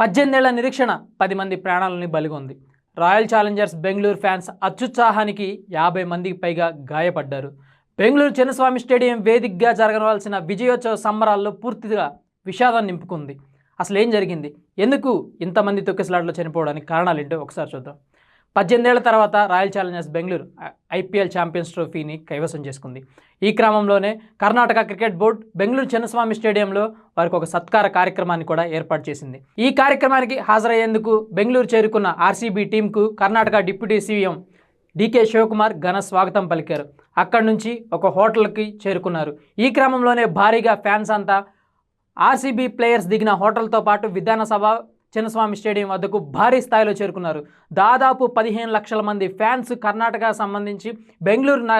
పద్దెనిమిదేళ్ళ నిరీక్షణ పది మంది ప్రాణాలని బలిగొంది. రాయల్ ఛాలెంజర్స్ బెంగళూరు ఫ్యాన్స్ అత్యుత్సాహానికి యాభై మందికి పైగా గాయపడ్డారు. బెంగళూరు చిన్నస్వామి స్టేడియం వేదికగా జరగవలసిన విజయోత్సవ సంబరాల్లో పూర్తిగా విషాదం నింపుకుంది. అసలు ఏం జరిగింది? ఎందుకు ఇంతమంది తొక్కిసలాట్లో చనిపోవడానికి కారణాలు ఏంటో ఒకసారి చూద్దాం. పద్దెనిమిదేళ్ళ తర్వాత Royal Challengers Bengaluru IPL champions ట్రోఫీని కైవసం చేసుకుంది. ఈ క్రమంలోనే కర్ణాటక క్రికెట్ బోర్డు బెంగళూరు చిన్నస్వామి స్టేడియంలో వారికి ఒక సత్కార కార్యక్రమాన్ని కూడా ఏర్పాటు చేసింది. ఈ కార్యక్రమానికి హాజరయ్యేందుకు బెంగళూరు చేరుకున్న RCB టీంకు Karnataka deputy CM DK Shivakumar ఘన స్వాగతం పలికారు. అక్కడి నుంచి ఒక హోటల్కి చేరుకున్నారు. ఈ క్రమంలోనే భారీగా ఫ్యాన్స్ అంతా ఆర్సీబీ ప్లేయర్స్ దిగిన హోటల్తో పాటు విధానసభ చిన్నస్వామి స్టేడియం వద్దకు భారీ స్థాయిలో చేరుకున్నారు. దాదాపు పదిహేను లక్షల మంది ఫ్యాన్స్ కర్ణాటక సంబంధించి బెంగళూరు న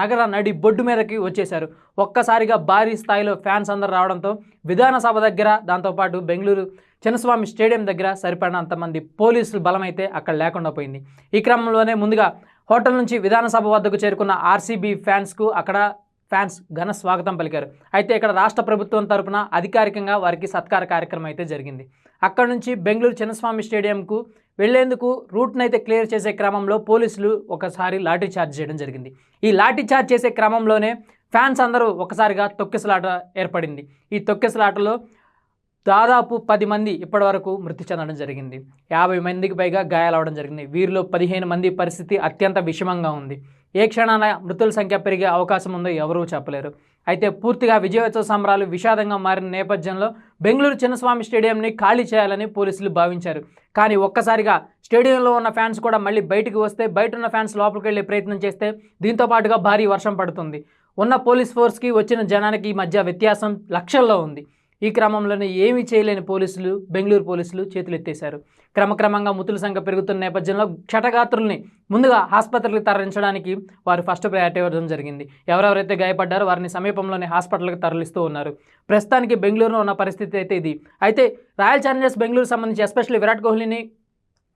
నగర నడి బొడ్డు మీదకి వచ్చేశారు. ఒక్కసారిగా భారీ స్థాయిలో ఫ్యాన్స్ అందరు రావడంతో విధానసభ దగ్గర దాంతోపాటు బెంగళూరు చిన్నస్వామి స్టేడియం దగ్గర సరిపడినంతమంది పోలీసులు బలమైతే అక్కడ లేకుండా పోయింది. ఈ క్రమంలోనే ముందుగా హోటల్ నుంచి విధానసభ వద్దకు చేరుకున్న ఆర్సీబీ ఫ్యాన్స్కు అక్కడ ఫ్యాన్స్ ఘన స్వాగతం పలికారు. అయితే ఇక్కడ రాష్ట్ర ప్రభుత్వం తరపున అధికారికంగా వారికి సత్కార కార్యక్రమం అయితే జరిగింది. అక్కడ నుంచి బెంగళూరు చిన్నస్వామి స్టేడియంకు వెళ్ళేందుకు రూట్ను అయితే క్లియర్ చేసే క్రమంలో పోలీసులు ఒకసారి లాఠీ చార్జ్ చేయడం జరిగింది. ఈ లాఠీ చార్జ్ చేసే క్రమంలోనే ఫ్యాన్స్ అందరూ ఒకసారిగా తొక్కిసలాట ఏర్పడింది. ఈ తొక్కిసలాటలో దాదాపు పది మంది ఇప్పటివరకు మృతి చెందడం జరిగింది. యాభై మందికి పైగా గాయాలవడం జరిగింది. వీరిలో పదిహేను మంది పరిస్థితి అత్యంత విషమంగా ఉంది. ఏ క్షణాన మృతుల సంఖ్య పెరిగే అవకాశం ఉందో ఎవరూ చెప్పలేరు. అయితే పూర్తిగా విజయోత్సవ సంబరాలు విషాదంగా మారిన నేపథ్యంలో బెంగళూరు చిన్నస్వామి స్టేడియంని ఖాళీ చేయాలని పోలీసులు భావించారు. కానీ ఒక్కసారిగా స్టేడియంలో ఉన్న ఫ్యాన్స్ కూడా మళ్ళీ బయటకు వస్తే బయట ఉన్న ఫ్యాన్స్ లోపలికి వెళ్ళే ప్రయత్నం చేస్తే దీంతో పాటుగా భారీ వర్షం పడుతుంది. ఉన్న పోలీస్ ఫోర్స్కి వచ్చిన జనానికి మధ్య వ్యత్యాసం లక్షల్లో ఉంది. ఈ క్రమంలోనే ఏమీ చేయలేని పోలీసులు బెంగళూరు పోలీసులు చేతులెత్తేశారు క్రమక్రమంగా మృతుల సంఖ్య పెరుగుతున్న నేపథ్యంలో క్షటగాత్రుల్ని ముందుగా ఆసుపత్రికి తరలించడానికి వారు ఫస్ట్ ప్రయారిటీ ఇవ్వడం జరిగింది. ఎవరెవరైతే గాయపడ్డారో వారిని సమీపంలోని హాస్పిటల్కి తరలిస్తూ ఉన్నారు. ప్రస్తుతానికి బెంగళూరులో ఉన్న పరిస్థితి అయితే ఇది. అయితే రాయల్ ఛాలెంజర్స్ బెంగళూరు సంబంధించి ఎస్పెషల్లీ విరాట్ కోహ్లీని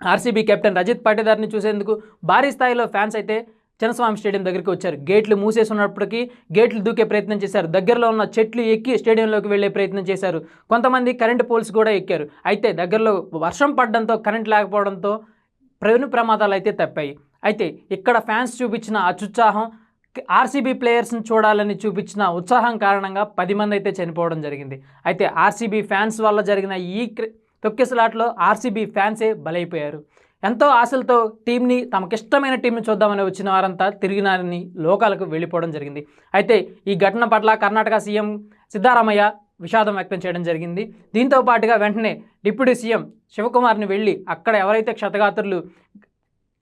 ఆర్సీబీ కెప్టెన్ రజిత్ పాటిదార్ని చూసేందుకు భారీ స్థాయిలో ఫ్యాన్స్ అయితే చిన్నస్వామి స్టేడియం దగ్గరికి వచ్చారు. గేట్లు మూసేసి ఉన్నప్పటికీ గేట్లు దూకే ప్రయత్నం చేశారు. దగ్గరలో ఉన్న చెట్లు ఎక్కి స్టేడియంలోకి వెళ్ళే ప్రయత్నం చేశారు. కొంతమంది కరెంటు పోల్స్ కూడా ఎక్కారు. అయితే దగ్గరలో వర్షం పడడంతో కరెంట్ లేకపోవడంతో ప్రవీణ ప్రమాదాలు అయితే తప్పాయి. అయితే ఇక్కడ ఫ్యాన్స్ చూపించిన అత్యుత్సాహం ఆర్సీబీ ప్లేయర్స్ని చూడాలని చూపించిన ఉత్సాహం కారణంగా పది మంది అయితే చనిపోవడం జరిగింది. అయితే ఆర్సీబీ ఫ్యాన్స్ వల్ల జరిగిన ఈ క్రి- తొక్కిసలాట్లో ఆర్సీబీ ఫ్యాన్సే బలైపోయారు. ఎంతో ఆశలతో టీంని తమకిష్టమైన టీంని చూద్దామని వచ్చిన వారంతా తిరిగినారని లోకాలకు వెళ్ళిపోవడం జరిగింది. అయితే ఈ ఘటన పట్ల కర్ణాటక సీఎం సిద్ధారామయ్య విషాదం వ్యక్తం చేయడం జరిగింది. దీంతో పాటుగా వెంటనే డిప్యూటీ సీఎం శివకుమార్ని వెళ్ళి అక్కడ ఎవరైతే క్షతగాత్రులు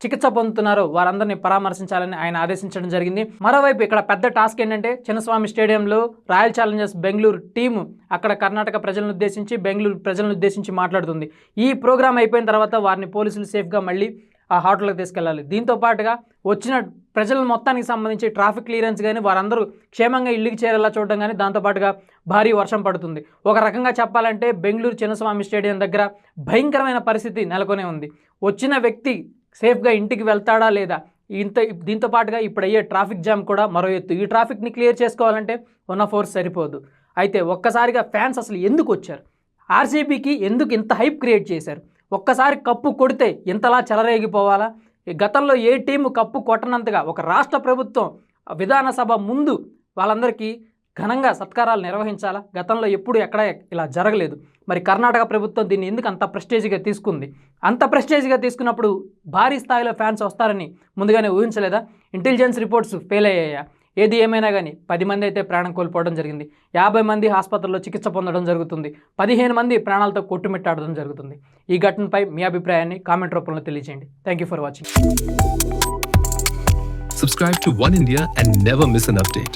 చికిత్స పొందుతున్నారో. వారందరినీ పరామర్శించాలని ఆయన ఆదేశించడం జరిగింది. మరోవైపు ఇక్కడ పెద్ద టాస్క్ ఏంటంటే చిన్నస్వామి స్టేడియంలో రాయల్ ఛాలెంజర్స్ బెంగళూరు టీము అక్కడ కర్ణాటక ప్రజలను ఉద్దేశించి బెంగళూరు ప్రజలను ఉద్దేశించి మాట్లాడుతుంది. ఈ ప్రోగ్రామ్ అయిపోయిన తర్వాత వారిని పోలీసులు సేఫ్గా మళ్ళీ ఆ హోటల్కి తీసుకెళ్ళాలి దీంతో పాటుగా వచ్చిన ప్రజల మొత్తానికి సంబంధించి ట్రాఫిక్ క్లియరెన్స్ కానీ వారందరూ క్షేమంగా ఇల్లుకి చేరేలా చూడడం కానీ దాంతోపాటుగా భారీ వర్షం పడుతుంది. ఒక రకంగా చెప్పాలంటే బెంగళూరు చిన్నస్వామి స్టేడియం దగ్గర భయంకరమైన పరిస్థితి నెలకొనే ఉంది. వచ్చిన వ్యక్తి సేఫ్గా ఇంటికి వెళ్తాడా లేదా? ఇంత దీంతో పాటుగా ఇప్పుడు అయ్యే ట్రాఫిక్ జామ్ కూడా మరో ఎత్తు. ఈ ట్రాఫిక్ని క్లియర్ చేసుకోవాలంటే ఉన్న ఫోర్స్ సరిపోదు. అయితే ఒక్కసారిగా ఫ్యాన్స్ అసలు ఎందుకు వచ్చారు? ఆర్సీబీకి ఎందుకు ఇంత హైప్ క్రియేట్ చేశారు? ఒక్కసారి కప్పు కొడితే ఇంతలా చెలరేగిపోవాలా? గతంలో ఏ టీము కప్పు కొట్టనంతగా ఒక రాష్ట్ర ప్రభుత్వం విధానసభ ముందు వాళ్ళందరికీ ఘనంగా సత్కారాలు నిర్వహించాలా? గతంలో ఎప్పుడు ఎక్కడ ఇలా జరగలేదు. మరి కర్ణాటక ప్రభుత్వం దీన్ని ఎందుకు అంత ప్రెస్టేజ్గా తీసుకుంది? అంత ప్రెస్టేజ్గా తీసుకున్నప్పుడు భారీ స్థాయిలో ఫ్యాన్స్ వస్తారని ముందుగానే ఊహించలేదా? ఇంటెలిజెన్స్ రిపోర్ట్స్ ఫెయిల్ అయ్యాయా? ఏది ఏమైనా కానీ పది మంది అయితే ప్రాణం కోల్పోవడం జరిగింది. యాభై మంది ఆసుపత్రిలో చికిత్స పొందడం జరుగుతుంది. పదిహేను మంది ప్రాణాలతో కొట్టుమిట్టాడడం జరుగుతుంది. ఈ ఘటనపై మీ అభిప్రాయాన్ని కామెంట్ రూపంలో తెలియజేయండి. Thank you for watching Subscribe to One India and never miss an update.